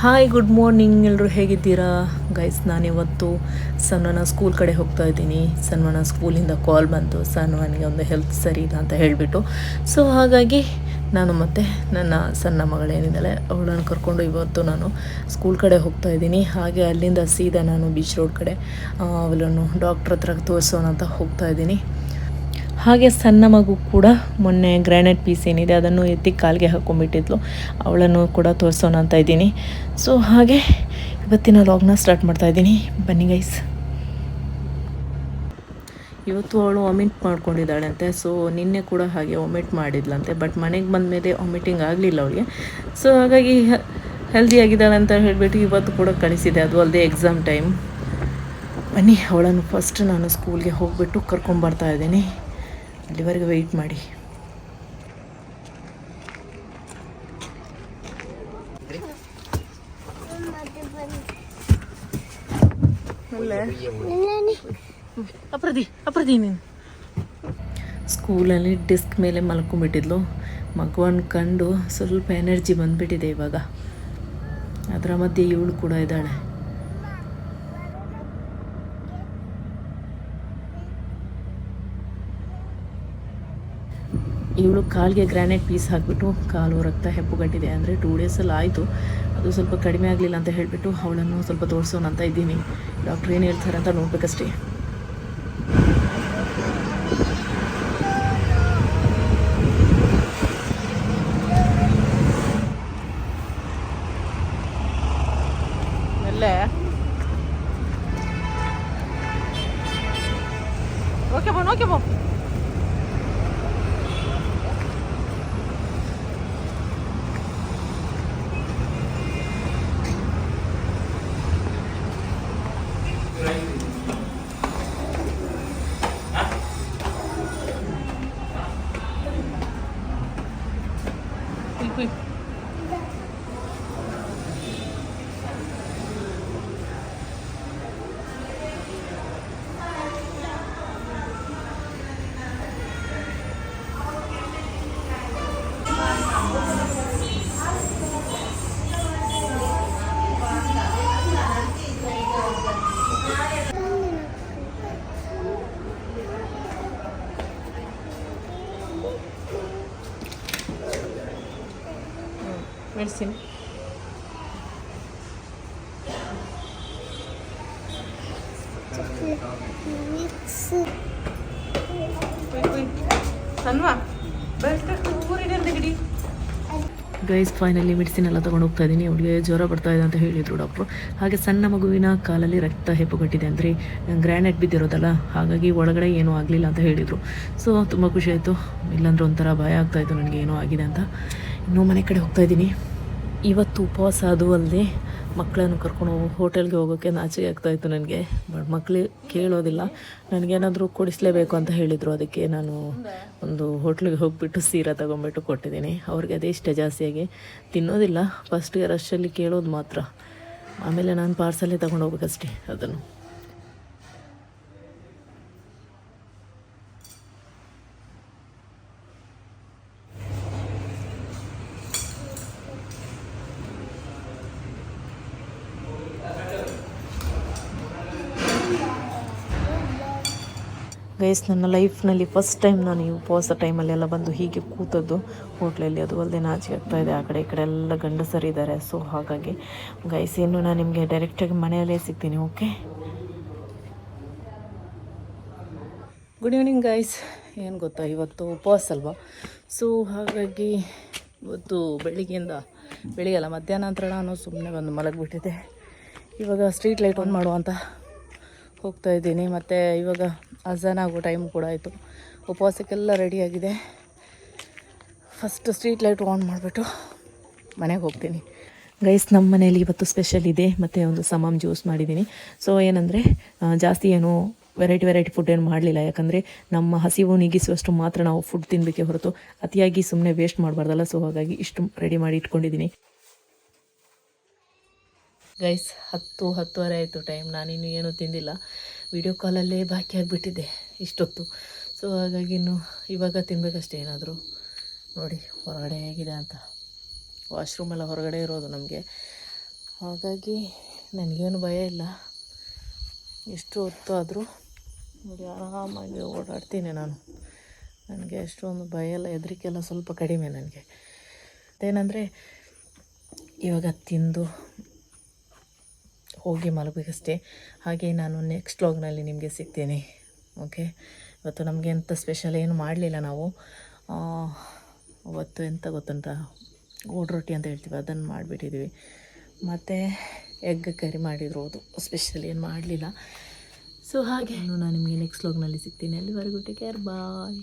Hi good morning ಎಲ್ಲರೂ ಹೇಗಿದ್ದೀರಾ? Guys ನಾನಿವತ್ತು ಸನ್ವನ ಸ್ಕೂಲ್ ಕಡೆ ಹೋಗ್ತಾ ಇದ್ದೀನಿ. ಸನ್ವನ ಸ್ಕೂಲಿಂದ ಕಾಲ್ ಬಂತು. ಸನ್ವನಿಗೆ ಒಂದು ಹೆಲ್ತ್ ಸರಿ ಇಲ್ಲ ಅಂತ ಹೇಳಿಬಿಟ್ಟು. ಸೊ ಹಾಗಾಗಿ ನಾನು ಮತ್ತೆ ನನ್ನ ಸಣ್ಣ ಮಗಳೇನಿದ್ದಾಳೆ ಅವಳನ್ನು ಕರ್ಕೊಂಡು ಇವತ್ತು ನಾನು ಸ್ಕೂಲ್ ಕಡೆ ಹೋಗ್ತಾ ಇದ್ದೀನಿ. ಹಾಗೆ ಅಲ್ಲಿಂದ ಸೀದಾ ನಾನು ಬೀಚ್ ರೋಡ್ ಕಡೆ ಅವಳನ್ನು ಡಾಕ್ಟ್ರ್ ಹತ್ರ ತೋರಿಸೋಣ ಅಂತ ಹೋಗ್ತಾ ಇದ್ದೀನಿ. ಹಾಗೆ ಸಣ್ಣ ಮಗು ಕೂಡ ಮೊನ್ನೆ ಗ್ರಾನೈಟ್ ಪೀಸ್ ಏನಿದೆ ಅದನ್ನು ಎತ್ತಿ ಕಾಲಿಗೆ ಹಾಕ್ಕೊಂಡ್ಬಿಟ್ಟಿದ್ಲು ಅವಳನ್ನು ಕೂಡ ತೋರಿಸೋಣ ಅಂತ ಇದ್ದೀನಿ. ಸೊ ಹಾಗೆ ಇವತ್ತಿನ ಲಾಗ್ನ ಸ್ಟಾರ್ಟ್ ಮಾಡ್ತಾ ಇದ್ದೀನಿ. ಬನ್ನಿ ಗೈಸ್ ಇವತ್ತು ಅವಳು ವಾಮಿಟ್ ಮಾಡ್ಕೊಂಡಿದ್ದಾಳಂತೆ. ಸೊ ನಿನ್ನೆ ಕೂಡ ಹಾಗೆ ವಾಮಿಟ್ ಮಾಡಿದ್ಲಂತೆ. ಬಟ್ ಮನೆಗೆ ಬಂದ ಮೇಲೆ ವಾಮಿಟಿಂಗ್ ಆಗಲಿಲ್ಲ ಅವಳಿಗೆ. ಸೊ ಹಾಗಾಗಿ ಹೆಲ್ದಿ ಆಗಿದ್ದಾಳೆ ಅಂತ ಹೇಳಿಬಿಟ್ಟು ಇವತ್ತು ಕೂಡ ಕಳಿಸಿದೆ. ಅದು ಅಲ್ಲದೆ ಎಕ್ಸಾಮ್ ಟೈಮ್ ಬನ್ನಿ, ಅವಳನ್ನು ಫಸ್ಟ್ ನಾನು ಸ್ಕೂಲ್ಗೆ ಹೋಗ್ಬಿಟ್ಟು ಕರ್ಕೊಂಬರ್ತಾ ಇದ್ದೀನಿ. ಅಲ್ಲಿವರೆಗೆ ವೆಯ್ಟ್ ಮಾಡಿ. ಅಪ್ರದಿ ಅಪ್ರದಿ ನೀನು. ಸ್ಕೂಲಲ್ಲಿ ಡಿಸ್ಕ್ ಮೇಲೆ ಮಲ್ಕೊಂಡ್ಬಿಟ್ಟಿದ್ಲು. ಮಗುವನ್ನು ಕಂಡು ಸ್ವಲ್ಪ ಎನರ್ಜಿ ಬಂದ್ಬಿಟ್ಟಿದೆ ಇವಾಗ. ಅದರ ಮಧ್ಯೆ ಇವಳು ಕೂಡ ಇದ್ದಾಳೆ. ಇವಳು ಕಾಲಿಗೆ ಗ್ರಾನೈಟ್ ಪೀಸ್ ಹಾಕಿಬಿಟ್ಟು ಕಾಲು, ರಕ್ತ ಹೆಪ್ಪುಗಟ್ಟಿದೆ ಅಂದರೆ ಟೂ ಡೇಸಲ್ಲಿ ಆಯಿತು. ಅದು ಸ್ವಲ್ಪ ಕಡಿಮೆ ಆಗಲಿಲ್ಲ ಅಂತ ಹೇಳಿಬಿಟ್ಟು ಅವಳನ್ನು ಸ್ವಲ್ಪ ತೋರಿಸೋಣ ಅಂತ ಇದ್ದೀನಿ. ಡಾಕ್ಟ್ರ್ ಏನು ಹೇಳ್ತಾರೆ ಅಂತ ನೋಡ್ಬೇಕಷ್ಟೇ. Okay okay купив. ಸನ್ವಾ ಗೈಸ್ ಫೈನಲಿ ಮೆಡಿಸಿನ್ ಎಲ್ಲ ತಗೊಂಡು ಹೋಗ್ತಾ ಇದ್ದೀನಿ ಅವಳಿಗೆ ಜ್ವರ ಬರ್ತಾ ಇದೆ ಅಂತ ಹೇಳಿದರು ಡಾಕ್ಟ್ರು ಹಾಗೆ ಸಣ್ಣ ಮಗುವಿನ ಕಾಲಲ್ಲಿ ರಕ್ತ ಹೆಪ್ಪುಗಟ್ಟಿದೆ ಅಂದರೆ ಗ್ರ್ಯಾನೈಟ್ ಬಿದ್ದಿರೋದಲ್ಲ, ಹಾಗಾಗಿ ಒಳಗಡೆ ಏನೂ ಆಗಲಿಲ್ಲ ಅಂತ ಹೇಳಿದರು. ಸೊ ತುಂಬ ಖುಷಿ ಆಯಿತು. ಇಲ್ಲಾಂದ್ರೆ ಒಂಥರ ಭಯ ಆಗ್ತಾಯಿತ್ತು ನನಗೆ ಏನೋ ಆಗಿದೆ ಅಂತ. ಇನ್ನೂ ಮನೆ ಕಡೆ ಹೋಗ್ತಾ ಇದ್ದೀನಿ ಇವತ್ತು ಉಪವಾಸ ಅದು ಅಲ್ಲದೆ ಮಕ್ಕಳನ್ನು ಕರ್ಕೊಂಡು ಹೋಟೆಲ್ಗೆ ಹೋಗೋಕ್ಕೆ ನಾಚಿಕೆ ಆಗ್ತಾಯಿತ್ತು ನನಗೆ. ಬಟ್ ಮಕ್ಕಳು ಕೇಳೋದಿಲ್ಲ. ನನಗೇನಾದರೂ ಕೊಡಿಸ್ಲೇಬೇಕು ಅಂತ ಹೇಳಿದರು. ಅದಕ್ಕೆ ನಾನು ಒಂದು ಹೋಟ್ಲಿಗೆ ಹೋಗಿಬಿಟ್ಟು ಸೀರಾ ತೊಗೊಂಬಿಟ್ಟು ಕೊಟ್ಟಿದ್ದೀನಿ. ಅವ್ರಿಗೆ ಅದೇ ಇಷ್ಟ ಜಾಸ್ತಿಯಾಗಿ ತಿನ್ನೋದಿಲ್ಲ. ಫಸ್ಟ್ಗೆ ರಶಲ್ಲಿ ಕೇಳೋದು ಮಾತ್ರ. ಆಮೇಲೆ ನಾನು ಪಾರ್ಸಲ್ಲೇ ತೊಗೊಂಡು ಹೋಗ್ಬೇಕಷ್ಟೇ ಅದನ್ನು. ಗೈಸ್ ನನ್ನ ಲೈಫ್ನಲ್ಲಿ ಫಸ್ಟ್ ಟೈಮ್ ನಾನು ಈ ಉಪವಾಸ ಟೈಮಲ್ಲೆಲ್ಲ ಬಂದು ಹೀಗೆ ಕೂತದ್ದು. ಹೋಟ್ಲಲ್ಲಿ ಅದು ಅಲ್ಲದೆ ನಾಚಿಕೆ ಆಗ್ತಾ ಇದೆ. ಆ ಕಡೆ ಈ ಕಡೆ ಎಲ್ಲ ಗಂಡಸರಿದ್ದಾರೆ ಸೊ ಹಾಗಾಗಿ ಗೈಸ್ ಇನ್ನು ನಾನು ನಿಮಗೆ ಡೈರೆಕ್ಟಾಗಿ ಮನೆಯಲ್ಲೇ ಸಿಗ್ತೀನಿ ಓಕೆ ಗುಡ್ ಈವ್ನಿಂಗ್ ಗೈಸ್ ಏನು ಗೊತ್ತಾ, ಇವತ್ತು ಉಪವಾಸ ಅಲ್ವಾ? ಸೊ ಹಾಗಾಗಿ ಇವತ್ತು ಬೆಳಿಗ್ಗೆಯಿಂದ ಬೆಳಿಗ್ಗೆಲ್ಲ ಮಧ್ಯಾಹ್ನ ನಂತರ ನಾನು ಸುಮ್ಮನೆ ಬಂದು ಮಲಗಿಬಿಟ್ಟಿದ್ದೆ. ಇವಾಗ ಸ್ಟ್ರೀಟ್ ಲೈಟ್ ಆನ್ ಮಾಡುವಂಥ ಹೋಗ್ತಾ ಇದ್ದೀನಿ. ಮತ್ತು ಇವಾಗ ಅಜಾನ್ ಆಗೋ ಟೈಮ್ ಕೂಡ ಆಯಿತು. ಉಪವಾಸಕ್ಕೆಲ್ಲ ರೆಡಿಯಾಗಿದೆ ಫಸ್ಟ್ ಸ್ಟ್ರೀಟ್ ಲೈಟ್ ಆನ್ ಮಾಡಿಬಿಟ್ಟು ಮನೆಗೆ ಹೋಗ್ತೀನಿ. ಗೈಸ್ ನಮ್ಮ ಮನೇಲಿ ಇವತ್ತು ಸ್ಪೆಷಲ್ ಇದೆ. ಮತ್ತು ಒಂದು ಸಮಾಮ್ ಜ್ಯೂಸ್ ಮಾಡಿದ್ದೀನಿ. ಸೊ ಏನಂದರೆ ಜಾಸ್ತಿ ಏನು ವೆರೈಟಿ ವೆರೈಟಿ ಫುಡ್ ಏನು ಮಾಡಲಿಲ್ಲ. ಯಾಕಂದರೆ, ನಮ್ಮ ಹಸಿವು ನೀಗಿಸುವಷ್ಟು ಮಾತ್ರ ನಾವು ಫುಡ್ ತಿನ್ನಬೇಕೇ ಹೊರತು ಅತಿಯಾಗಿ ಸುಮ್ಮನೆ ವೇಸ್ಟ್ ಮಾಡಬಾರ್ದಲ್ಲ. ಸೊ ಹಾಗಾಗಿ ಇಷ್ಟು ರೆಡಿ ಮಾಡಿ ಇಟ್ಕೊಂಡಿದ್ದೀನಿ. ಗೈಸ್ ಹತ್ತು, ಹತ್ತುವರೆ ಆಯಿತು ಟೈಮ್ ನಾನಿನ್ನು ಏನೂ ತಿಂದಿಲ್ಲ. ವಿಡಿಯೋ ಕಾಲಲ್ಲೇ ಬಾಕಿ ಆಗಿಬಿಟ್ಟಿದ್ದೆ ಇಷ್ಟೊತ್ತು. ಸೊ ಹಾಗಾಗಿ ಇನ್ನು ಇವಾಗ ತಿನ್ನಬೇಕಷ್ಟೇ ಏನಾದರೂ. ನೋಡಿ, ಹೊರಗಡೆ ಹೇಗಿದೆ ಅಂತ. ವಾಶ್ರೂಮೆಲ್ಲ ಹೊರಗಡೆ ಇರೋದು ನಮಗೆ. ಹಾಗಾಗಿ ನನಗೇನು ಭಯ ಇಲ್ಲ. ಎಷ್ಟು ಹೊತ್ತು ಆದರೂ ನೋಡಿ, ಆರಾಮಾಗಿ ಓಡಾಡ್ತೀನಿ ನಾನು. ನನಗೆ ಅಷ್ಟೊಂದು ಭಯ ಎಲ್ಲ ಹೆದರಿಕೆಲ್ಲ ಸ್ವಲ್ಪ ಕಡಿಮೆ ನನಗೆ. ಅದೇನೆಂದರೆ ಇವಾಗ ತಿಂದು ಹೋಗಿ ಮಲಗಬೇಕಷ್ಟೇ. ಹಾಗೆ ನಾನು ನೆಕ್ಸ್ಟ್ ವ್ಲಾಗ್ನಲ್ಲಿ ನಿಮಗೆ ಸಿಗ್ತೇನೆ. ಓಕೆ ಇವತ್ತು ನಮಗೆ ಎಂಥ ಸ್ಪೆಷಲ್ ಏನು ಮಾಡಲಿಲ್ಲ ನಾವು. ಅವತ್ತು ಎಂಥ ಗೊತ್ತಂತ ಗೋಡ್ ರೊಟ್ಟಿ ಅಂತ ಹೇಳ್ತೀವಿ. ಅದನ್ನು ಮಾಡಿಬಿಟ್ಟಿದ್ವಿ. ಮತ್ತು ಎಗ್ ಕರಿ ಮಾಡಿರೋದು ಸ್ಪೆಷಲ್ ಏನು ಮಾಡಲಿಲ್ಲ. ಸೊ ಹಾಗೆ ನಾನು ನಿಮಗೆ ನೆಕ್ಸ್ಟ್ ವ್ಲಾಗ್ನಲ್ಲಿ ಸಿಗ್ತೀನಿ. ಅಲ್ಲಿವರೆಗೂ ಟೇಕ್ ಕೇರ್ ಬಾಯ್